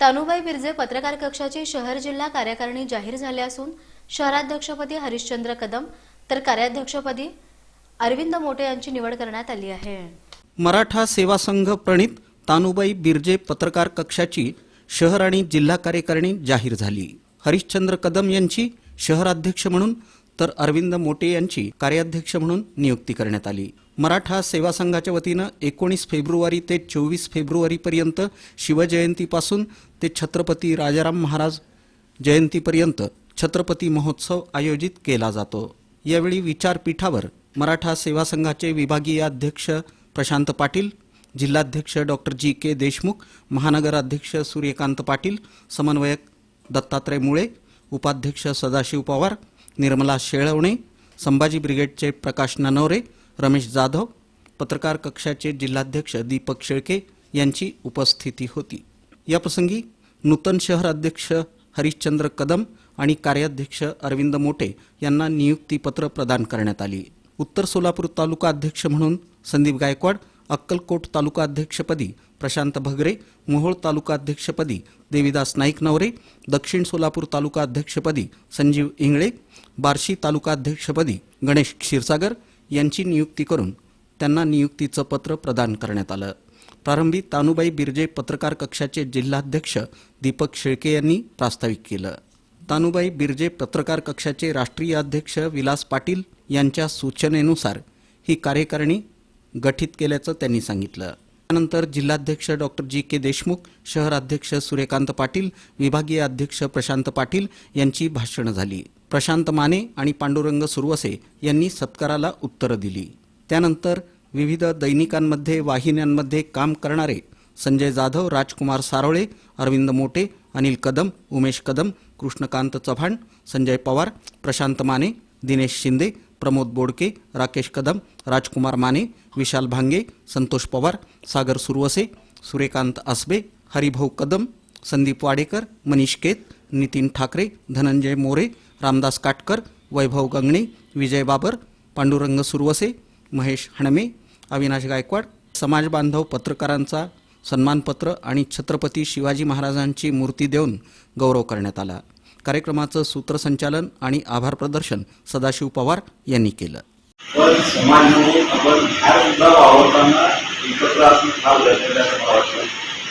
तानुबाई बिर्जे पत्रकार कक्षाची शहर जिल्हा कार्यकारिणी जाहीर झाली असून शहराध्यक्षपदी हरिश्चंद्र कदम तर कार्याध्यक्षपदी अरविंद मोटे यांची निवड करण्यात आली आहे. मराठा सेवा संघ प्रणित तानुबाई बिर्जे पत्रकार कक्षाची शहर आणि जिल्हा कार्यकारिणी जाहीर झाली. हरिश्चंद्र कदम यांची शहराध्यक्ष म्हणून तर अरविंद मोटे यांची कार्याध्यक्ष म्हणून नियुक्ती करण्यात आली. मराठा सेवा संघाच्या वतीनं एकोणीस फेब्रुवारी ते चोवीस फेब्रुवारीपर्यंत शिवजयंतीपासून ते छत्रपती राजाराम महाराज जयंतीपर्यंत छत्रपती महोत्सव आयोजित केला जातो. यावेळी विचारपीठावर मराठा सेवा संघाचे विभागीय अध्यक्ष प्रशांत पाटील जिल्हाध्यक्ष डॉक्टर जी. के. देशमुख महानगर अध्यक्ष सूर्यकांत पाटील समन्वयक दत्तात्रय मुळे उपाध्यक्ष सदाशिव पवार निर्मला शेळवणे संभाजी ब्रिगेडचे प्रकाश ननवरे रमेश जाधव पत्रकार कक्षाचे जिल्हाध्यक्ष दीपक शेळके यांची उपस्थिती होती. याप्रसंगी नूतन शहर अध्यक्ष हरिश्चंद्र कदम आणि कार्याध्यक्ष अरविंद मोटे यांना नियुक्तीपत्र प्रदान करण्यात आली. उत्तर सोलापूर तालुका अध्यक्ष म्हणून संदीप गायकवाड अक्कलकोट तालुका अध्यक्षपदी प्रशांत भगरे मोहोळ तालुका अध्यक्षपदी देविदास नाईक नवरे दक्षिण सोलापूर तालुका अध्यक्षपदी संजीव इंगळे बार्शी तालुका अध्यक्षपदी गणेश क्षीरसागर यांची नियुक्ती करून त्यांना नियुक्तीचं पत्र प्रदान करण्यात आलं. प्रारंभी तानुबाई बिर्जे पत्रकार कक्षाचे जिल्हाध्यक्ष दीपक शेळके यांनी प्रास्ताविक केलं. तानुबाई बिर्जे पत्रकार कक्षाचे राष्ट्रीय अध्यक्ष विलास पाटील यांच्या सूचनेनुसार ही कार्यकारिणी गठीत केल्याचं त्यांनी सांगितलं. त्यानंतर जिल्हाध्यक्ष डॉक्टर जी के देशमुख शहर अध्यक्ष सूर्यकांत पाटील विभागीय अध्यक्ष प्रशांत पाटील यांची भाषणं झाली. प्रशांत माने आणि पांडुरंग सुरवसे यांनी सत्काराला उत्तरं दिली. त्यानंतर विविध दैनिकांमध्ये वाहिन्यांमध्ये काम करणारे संजय जाधव राजकुमार सारोळे अरविंद मोटे अनिल कदम उमेश कदम कृष्णकांत चव्हाण संजय पवार प्रशांत माने दिनेश शिंदे प्रमोद बोडके राकेश कदम राजकुमार माने विशाल भांगे संतोष पवार सागर सुरवसे सूर्यकांत आसबे हरिभाऊ कदम संदीप वाडेकर मनीष केत नितीन ठाकरे धनंजय मोरे रामदास काटकर वैभव गंगणे विजय बाबर पांडुरंग सुरवसे महेश हणमे अविनाश गायकवाड समाज बांधव पत्रकारांचा सन्मानपत्र आणि छत्रपती शिवाजी महाराजांची मूर्ती देऊन गौरव करण्यात आला. कार्यक्रमाचं सूत्रसंचालन आणि आभार प्रदर्शन सदाशिव पवार यांनी केलं.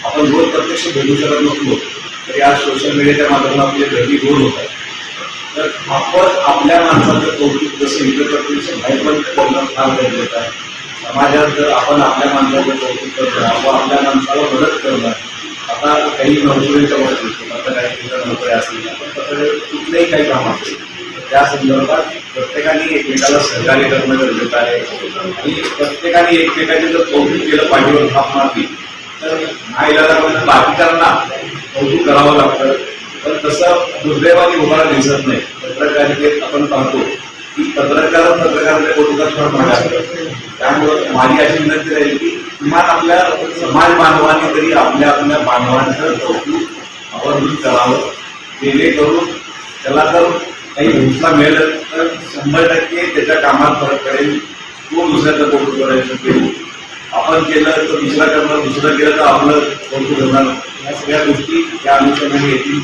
आपण रोज प्रत्यक्ष भेटू शकत नसलो तरी आज सोशल मीडियाच्या माध्यमातून आपली भेटी गोड होत आहे तर आपण आपल्या माणसाचं कौतुक जसं इतर करतो बाहेर पण करणं फार गरजेचं आहे समाजात जर आपण आपल्या माणसाचं कौतुक करणं व आपल्या माणसाला मदत करणं आता काही नोकरीच्या बाबतीत आता काही असतील आपण पत्रकार कुठलंही काही काम असेल त्या संदर्भात प्रत्येकाने एकमेकाला सहकार्य करणं गरजेचं आहे. आणि प्रत्येकाने एकमेकाचे जर कौतुक केलं पाठीवर थाप मारली तर नाईलाजामध्ये बाकीच्यांना कौतुक करावं लागतं. पण तसं दुर्दैवाने उभारा दिसत नाही. पत्रकारितेत आपण पाहतो की पत्रकार पत्रकारांच्या कौतुकात फरक पडला त्यामुळं माझी अशी विनंती राहील की किमान आपल्या समाज बांधवांनी तरी आपल्या आपल्या बांधवांचं कौतुक आपण करावं. जेणेकरून त्याला जर काही घोषणा मिळेल तर शंभर टक्के त्याच्या कामात फरक पडेल. तो दुसऱ्याचं कौतुक करायचं केलं आपण केलं तर दुसरा करणार दुसरं केलं तर आपलं कौतुक करणार या सगळ्या गोष्टी त्या अनुषंगाने येतील.